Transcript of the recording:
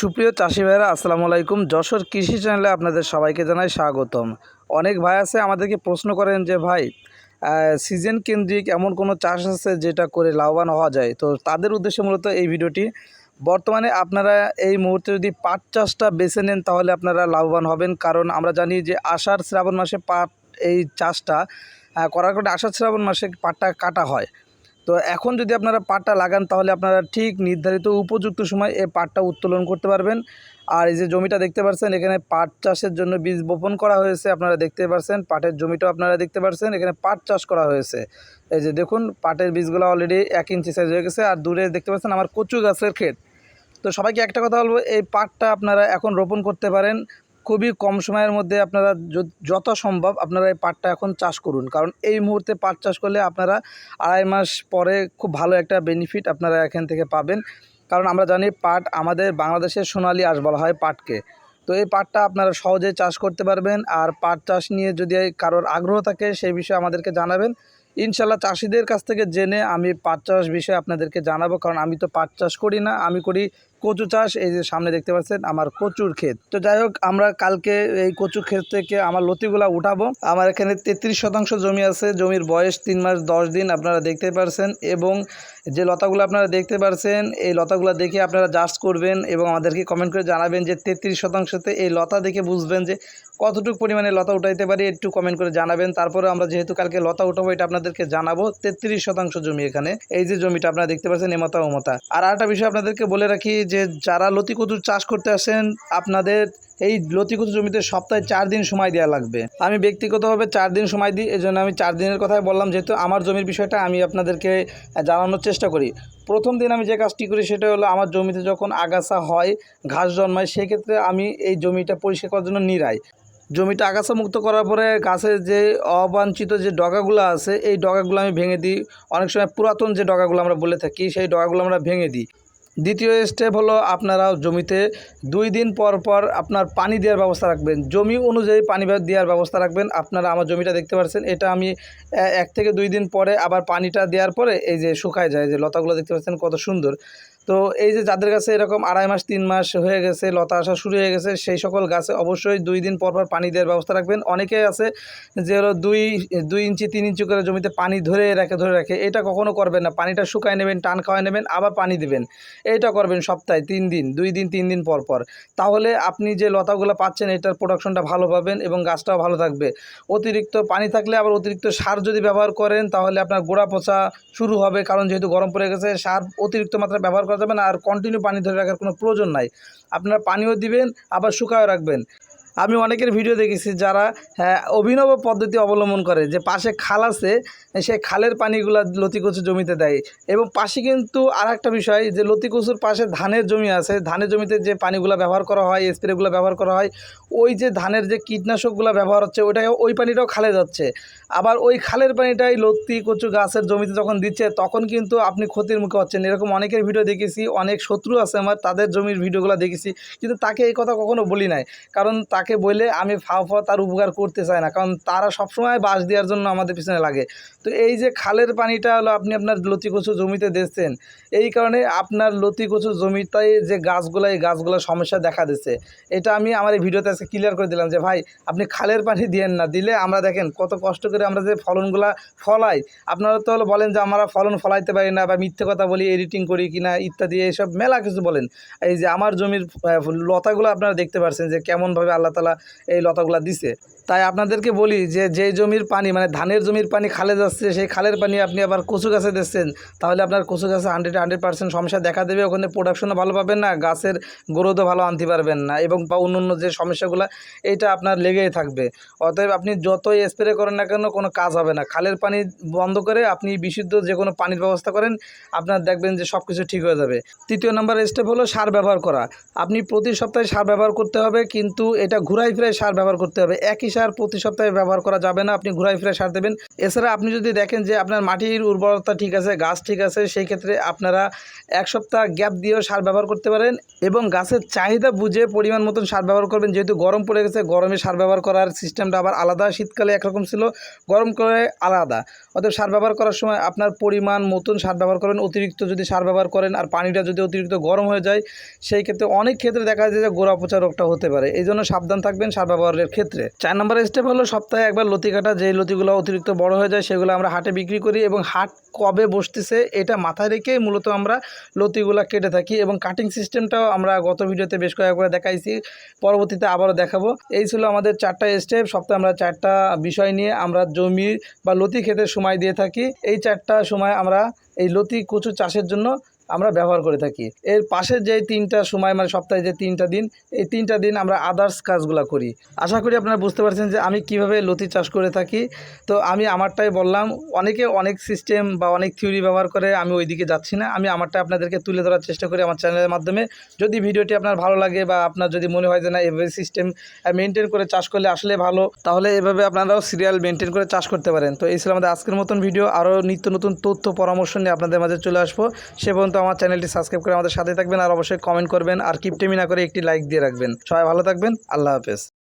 সুপ্রিয় চাষি ভাইরা আসসালামু আলাইকুম। যশোর কৃষি চ্যানেলে আপনাদের সবাইকে জানাই স্বাগতম। অনেক ভাই আছে আমাদেরকে প্রশ্ন করেন যে, ভাই সিজন কেন্দ্রিক এমন কোনো চাষ আছে যেটা করে লাভবান হওয়া যায়? তো তাদের উদ্দেশ্যে মূলত এই ভিডিওটি। বর্তমানে আপনারা এই মুহূর্তে যদি পাট চাষটা বেছে নেন, তাহলে আপনারা লাভবান হবেন। কারণ আমরা জানি যে, আষাঢ় শ্রাবণ মাসে পাট এই চাষটা করার কারণে আষাঢ় শ্রাবণ মাসে পাটটা কাটা হয়। তো এখন যদি আপনারা পাটটা লাগান, তাহলে আপনারা ঠিক নির্ধারিত উপযুক্ত সময় এই পাটটা উত্তোলন করতে পারবেন। আর এই যে জমিটা দেখতে পাচ্ছেন এখানে পাট চাষের জন্য বীজ বপন করা হয়েছে, আপনারা দেখতে পাচ্ছেন পাটের জমিটাও আপনারা দেখতে পাচ্ছেন এখানে পাট চাষ করা হয়েছে। এই যে দেখুন, পাটের বীজগুলো অলরেডি এক ইঞ্চি সাইজ হয়ে গেছে, আর দূরে দেখতে পাচ্ছেন আমার কচু গাছের ক্ষেত। তো সবাইকে একটা কথা বলব, এই পাটটা আপনারা এখন রোপণ করতে পারেন খুবই কম সময়ের মধ্যে আপনারা যত সম্ভব আপনারা এই পাটটা এখন চাষ করুন। কারণ এই মুহূর্তে পাট চাষ করলে আপনারা আড়াই মাস পরে খুব ভালো একটা বেনিফিট আপনারা এখান থেকে পাবেন। কারণ আমরা জানি পাট আমাদের বাংলাদেশের সোনালি আঁশ বলা হয় পাটকে। তো এই পাটটা আপনারা সহজে চাষ করতে পারবেন আর পাট চাষ নিয়ে যদি কারোর আগ্রহ থাকে সেই বিষয়ে আমাদেরকে জানাবেন। ইনশাল্লাহ চাষিদের কাছ থেকে জেনে আমি পাট চাষ বিষয়ে আপনাদেরকে জানাব। কারণ আমি তো পাট চাষ করি না, আমি করি কচু চাষ, এই যে সামনে দেখতে পাচ্ছেন আমার কচুর ক্ষেত। তো যাই হোক, আমরা কালকে এই কচু ক্ষেত থেকে আমার লতিগুলা উঠাবো। আমার এখানে তেত্রিশ শতাংশ জমি আছে, জমির বয়স তিন মাস দশ দিন, আপনারা দেখতে পারছেন। এবং যে লতাগুলো আপনারা দেখতে পারছেন, এই লতাগুলো দেখে আপনারা জাস্ট করবেন এবং আমাদেরকে কমেন্ট করে জানাবেন যে তেত্রিশ শতাংশতে এই লতা দেখে বুঝবেন যে কতটুকু পরিমাণে লতা উঠাইতে পারি, একটু কমেন্ট করে জানাবেন। তারপরে আমরা যেহেতু কালকে লতা উঠাবো, এটা আপনাদেরকে জানাব। তেত্রিশ শতাংশ জমি এখানে। এই যে জমিটা আপনারা দেখতে পাচ্ছেন, এমতা ওমতা। আর একটা বিষয় আপনাদেরকে বলে রাখি যে যারা লতি কচুর চাষ করতে আসেন, আপনাদের এই লতি কচু জমিতে সপ্তাহে চার দিন সময় দেওয়া লাগবে। আমি ব্যক্তিগতভাবে চার দিন সময় দিই এই জন্য আমি চার দিনের কথাই বললাম, যেহেতু আমার জমির বিষয়টা আমি আপনাদেরকে জানানোর চেষ্টা করি। প্রথম দিন আমি যে কাজটি করি, সেটা হলো আমার জমিতে যখন আগাছা হয়, ঘাস জন্মায়, সেক্ষেত্রে আমি এই জমিটা পরিষ্কার করার জন্য নিরাই। জমিটা আগাছা মুক্ত করার পরে গাছের যে অবাঞ্ছিত যে ডগাগুলো আছে, এই ডগাগুলো আমি ভেঙে দিই। অনেক সময় পুরাতন যে ডগাগুলো আমরা বলে থাকি, সেই ডগাগুলো আমরা ভেঙে দিই। দ্বিতীয় স্টেপ হলো আপনারা জমিতে দুই দিন পর পর আপনার পানি দেওয়ার ব্যবস্থা রাখবেন। জমি অনুযায়ী পানি দেওয়ার ব্যবস্থা রাখবেন। আপনারা আমার জমিটা দেখতে পাচ্ছেন। এটা আমি এক থেকে দুই দিন পরে আবার পানিটা দেওয়ার পরে এই যে শুকায় যায়, যে লতাগুলো দেখতে পাচ্ছেন কত সুন্দর। তো এই যে যাদের কাছে এরকম আড়াই মাস, তিন মাস হয়ে গেছে, লতা আসা শুরু হয়ে গেছে, সেই সকল গাছে অবশ্যই দুই দিন পর পর পানি দেওয়ার ব্যবস্থা রাখবেন। অনেকে আছে যে হলো দুই দুই ইঞ্চি, তিন ইঞ্চি করে জমিতে পানি ধরে রাখে ধরে রাখে, এটা কখনো করবেন না। পানিটা শুকায় নেবেন, টান খাওয়ায় নেবেন, আবার পানি দেবেন। এইটা করবেন সপ্তাহে তিন দিন, দুই দিন, তিন দিন পর পর। তাহলে আপনি যে লতাগুলো পাচ্ছেন, এটার প্রোডাকশনটা ভালো পাবেন এবং গাছটাও ভালো থাকবে। অতিরিক্ত পানি থাকলে আবার অতিরিক্ত সার যদি ব্যবহার করেন, তাহলে আপনার গোড়া পচা শুরু হবে। কারণ যেহেতু গরম পড়ে গেছে, সার অতিরিক্ত মাত্রা ব্যবহার করা যাবে না আর কন্টিনিউ পানি ধরে রাখার কোনো প্রয়োজন নাই। আপনারা পানিও দিবেন, আবার শুকায়ও রাখবেন। আমি অনেকের ভিডিও দেখেছি যারা হ্যাঁ, অভিনব পদ্ধতি অবলম্বন করে যে পাশে খাল আছে সেই খালের পানিগুলো লতি কচু জমিতে দেয়। এবং পাশে কিন্তু আর একটা বিষয় যে লতি কচুর পাশে ধানের জমি আছে ধানের জমিতে যে পানিগুলো ব্যবহার করা হয় স্প্রেগুলো ব্যবহার করা হয় ওই যে ধানের যে কীটনাশকগুলো ব্যবহার হচ্ছে ওইটাকে ওই পানিটাও খালে যাচ্ছে। আবার ওই খালের পানিটাই লতি কচু গাছের জমিতে যখন দিচ্ছে তখন কিন্তু আপনি ক্ষতির মুখে হচ্ছেন। এরকম অনেকের ভিডিও দেখেছি অনেক শত্রু আছে আমার তাদের জমির ভিডিওগুলো দেখেছি কিন্তু তাকে এই কথা কখনো বলি নাই। কারণ তাকে বলে আমি ফাও ফাও তার উপকার করতে চাই না, কারণ তারা সবসময় বাস দেওয়ার জন্য আমাদের পিছনে লাগে। তো এই যে খালের পানিটা হলো আপনি আপনার লতি কচু জমিতে দিচ্ছেন এই কারণে আপনার লতি কচু জমিতে যে গাছগুলো, এই গাছগুলোর সমস্যা দেখা দিচ্ছে এটা আমি আমার এই ভিডিওতে আজকে ক্লিয়ার করে দিলাম যে, ভাই, আপনি খালের পানি দিয়েন না, দিলে আমরা দেখেন কত কষ্ট করে আমরা যে ফলনগুলা ফলাই। আপনারা তো হলো বলেন যে, আমরা ফলন ফলাইতে পারি না বা মিথ্যে কথা বলি এডিটিং করি কিনা ইত্যাদি, এইসব মেলা কিছু বলেন। এই যে আমার জমির লতাগুলো আপনারা দেখতে পাচ্ছেন যে কেমনভাবে আল্লাহ তালা এই লতাগুলা দিছে। তাই আপনাদেরকে বলি যে যে জমির পানি মানে ধানের জমির পানি খালে যাচ্ছে, সেই খালের পানি আপনি আবার কচু গাছে দিচ্ছেন, তাহলে আপনার কচু গাছে হান্ড্রেড হান্ড্রেড পার্সেন্ট সমস্যা দেখা দেবে। ওখানে প্রোডাকশনও ভালো পাবেন না, গাছের গ্রোথও ভালো আনতে পারবেন না, এবং বা অন্য অন্য যে সমস্যাগুলো এটা আপনার লেগেই থাকবে। অতএব আপনি যতই স্প্রে করেন না কেন, কোনো কাজ হবে না। খালের পানি বন্ধ করে আপনি বিশুদ্ধ যে কোনো পানির ব্যবস্থা করেন, আপনার দেখবেন যে সব কিছু ঠিক হয়ে যাবে। তৃতীয় নাম্বার স্টেপ হলো সার ব্যবহার করা। আপনি প্রতি সপ্তাহে সার ব্যবহার করতে হবে, কিন্তু এটা ঘুরাই ফিরাই সার ব্যবহার করতে হবে। একই সার প্রতি সপ্তাহে ব্যবহার করা যাবে না, আপনি ঘুরাই ফিরে সার দেবেন। এছাড়া আপনি যদি দেখেন যে আপনার মাটির উর্বরতা ঠিক আছে, গাছ ঠিক আছে, সেই ক্ষেত্রে আপনারা এক সপ্তাহ গ্যাপ দিয়েও সার ব্যবহার করতে পারেন এবং গাছের চাহিদা বুঝে পরিমাণ মতন সার ব্যবহার করবেন। যেহেতু গরম পড়ে গেছে, গরমে সার ব্যবহার করার সিস্টেমটা আবার আলাদা। শীতকালে একরকম ছিল, গরম করে আলাদা। অতএব সার ব্যবহার করার সময় আপনার পরিমাণ মতন সার ব্যবহার করেন। অতিরিক্ত যদি সার ব্যবহার করেন আর পানিটা যদি অতিরিক্ত গরম হয়ে যায়, সেই ক্ষেত্রে অনেক ক্ষেত্রে দেখা যায় যে গোড়া পচা রোগটা হতে পারে। এই জন্য সাবধান থাকবেন সার ব্যবহারের ক্ষেত্রে। চার নম্বর স্টেপ হলো সপ্তাহে একবার লতি কাটা। যে লতিগুলো অতিরিক্ত বড় হয়ে যায়, সেগুলো আমরা হাটে বিক্রি করি এবং হাট কবে বসতেছে এটা মাথায় রেখেই মূলত আমরা লতিগুলো কেটে থাকি এবং কাটিং সিস্টেমটাও আমরা গত ভিডিওতে বেশ কয়েকবার দেখাইছি, পরবর্তীতে আবারও দেখাবো। এই ছিল আমাদের চারটা স্টেপ সপ্তাহে আমরা চারটা বিষয় নিয়ে আমরা জমি বা লতি খেতে সময় দিয়ে থাকি। এই চারটা সময় আমরা এই লতি কচু চাষের জন্য আমরা ব্যবহার করে থাকি। এর পাশের যে তিনটা সময় মানে সপ্তাহে যে তিনটা দিন, এই তিনটা দিন আমরা আদার্স কাজগুলো করি। আশা করি আপনারা বুঝতে পারছেন যে আমি কীভাবে লতি চাষ করে থাকি। তো আমি আমারটাই বললাম, অনেকে অনেক সিস্টেম বা অনেক থিওরি ব্যবহার করে আমি ওই দিকে যাচ্ছি না। আমি আমারটা আপনাদেরকে তুলে ধরার চেষ্টা করি আমার চ্যানেলের মাধ্যমে। যদি ভিডিওটি আপনার ভালো লাগে বা আপনার যদি মনে হয় যে না, এভাবে সিস্টেম মেনটেন করে চাষ করলে আসলে ভালো, তাহলে এভাবে আপনারাও সিরিয়াল মেনটেন করে চাষ করতে পারেন। তো এই ছিল আমাদের আজকের মতন ভিডিও আরও নিত্য নতুন তথ্য, পরামর্শ নিয়ে আপনাদের মাঝে চলে আসব। সে পর্যন্ত আমার চ্যানেলটি সাবস্ক্রাইব করে আমাদের সাথে থাকবেন আর অবশ্যই কমেন্ট করবেন আর কিপটেমি না করে একটি লাইক দিয়ে রাখবেন। সবাই ভালো থাকবেন। আল্লাহ হাফেজ।